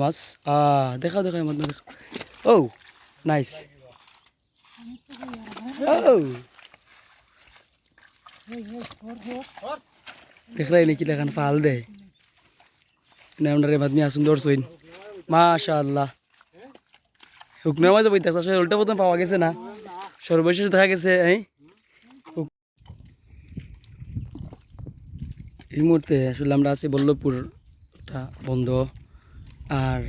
মাছ দেখাও আমার দেখাও ও নাইস দেখলাই নাকি লেখান ফাল শুকনোর মাঝে উল্টা প্রথম পাওয়া গেছে না? সর্বশেষ দেখা গেছে, এই। এই মুহূর্তে আসলে আমরা আছি বল্লভপুরটা বন্ধ। আর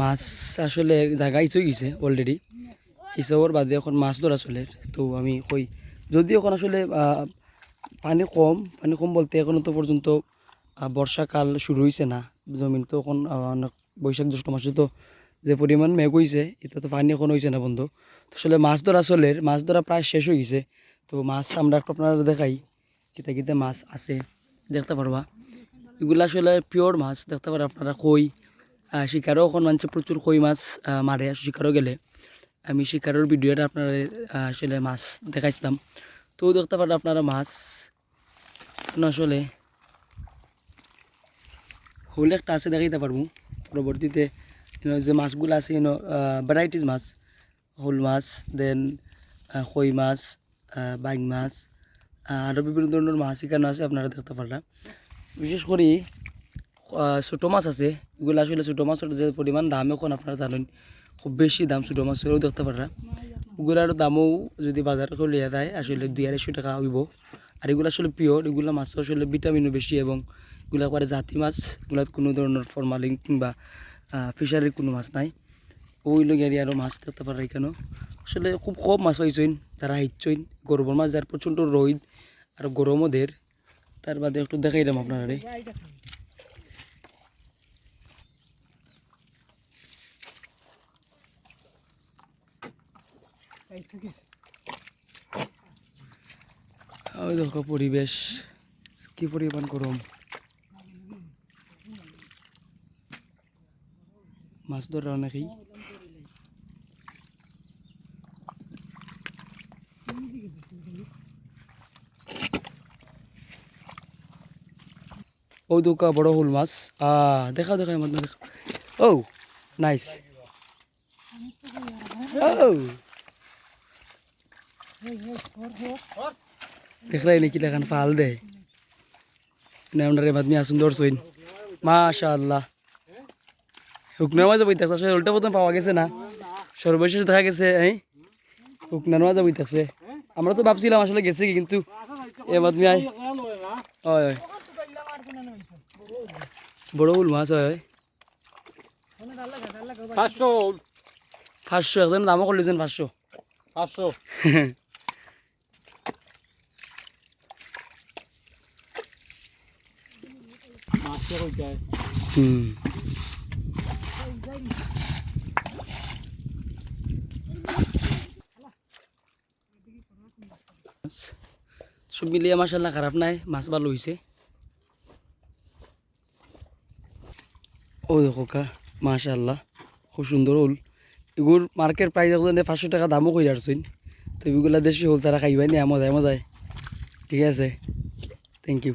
মাছ আসলে জায়গায় ইচ্ছই গেছে অলরেডি হিসাবর বাদে এখন মাছ ধরা চলে। তো আমি কই যদি এখন আসলে পানি কম পানি কম বলতে এখনও তো পর্যন্ত বর্ষাকাল শুরু হয়েছে না। জমিন তো এখন বৈশাখ জ্যৈষ্ঠ মাসে তো যে পরিমাণ মেঘ হয়েছে এটা তো পানি এখন হয়েছে না বন্ধু। তো আসলে মাছ ধরা চলে, মাছ ধরা প্রায় শেষ হয়ে গেছে। তো মাছ আমরা একটু আপনারা দেখাই, কিতা কিতা মাছ আছে, দেখতে পারবা। এগুলো আসলে পিওর মাছ, দেখতে পারেন আপনারা কই শিকারও এখন মানুষ প্রচুর কই মাছ মারে, শিকারও গেলে। আমি শিকারের ভিডিওটা আপনারা আসলে মাছ দেখাইছিলাম। তো দেখতে পারেন আপনারা মাছ আসলে হোল একটা আছে দেখাইতে পারব। পরবর্তীতে যে মাছগুলো আছে ইউনো ভ্যারাইটিস মাছ, হোল মাছ দেন কই মাছ বাইং মাছ আরও বিভিন্ন ধরনের মাছ এখানে আছে, আপনারা দেখতে পারলাম বিশেষ করে ছোটো মাছ আছে, এগুলো আসলে ছোটো মাছের যে পরিমাণ দাম এখন আপনারা জানেন, খুব বেশি দাম ছোটো মাছেরও দেখতে পারা ওগুলার দামও যদি বাজারে লিয়া যায় আসলে দুই আড়াইশো টাকা হইব। আর এগুলো আসলে পিওর এগুলো মাছ আসলে ভিটামিনও বেশি এবং এগুলো করে জাতি মাছ, এগুলোর কোনো ধরনের ফরমালিন কিংবা ফিশারির কোনো মাছ নাই। ওই লোক আরও মাছ দেখতে পারা এখানে আসলে খুব কম মাছ পাইছেন তারা হিচ্ছইন গরমের মাছ যার প্রচণ্ড রোদ আর গরমও দের তার বাদে একটু দেখাইলাম আপনারা। ওই দেখো পরিবেশ কি পরিমাণ গরম। মাছ ধরা অনেকেই। ও দুকা বড় হুল মাছ। আ দেখাও দেখাও আমার দেখাও ও নাইস ও দেখলাই নাকি লেখান ফাল দেয় নামটারে মাদমি আসুন দর্শইন মাশা আল্লাহ শুকনোর মাঝে বইতে আসলে উল্টা প্রথম পাওয়া গেছে না। সর্বশেষ দেখা গেছে, এই। শুকনোর মাঝে বইতে আছে আমরা তো ভাবছিলাম আসলে গেছে কিন্তু এ মাদমি আয় হয় হয়। বড় উল মাছ হয়। পাঁচশো। পাঁচশো একজন দামও করলেছেন পাঁচশো। পাঁচশো। হুম। সব মিলিয়ে মাসাল্লাহ খারাপ নাই মাছ ভালো হয়েছে ও দেখো কা মাশাল্লাহ খুব সুন্দর হল। এগুর মার্কেট প্রাইস এখন পাঁচশো টাকা দামও করে আসছেন তো এগুলা দেশি হল তারা খাইবাই নি, মজায় মজায়। ঠিক আছে? Thank you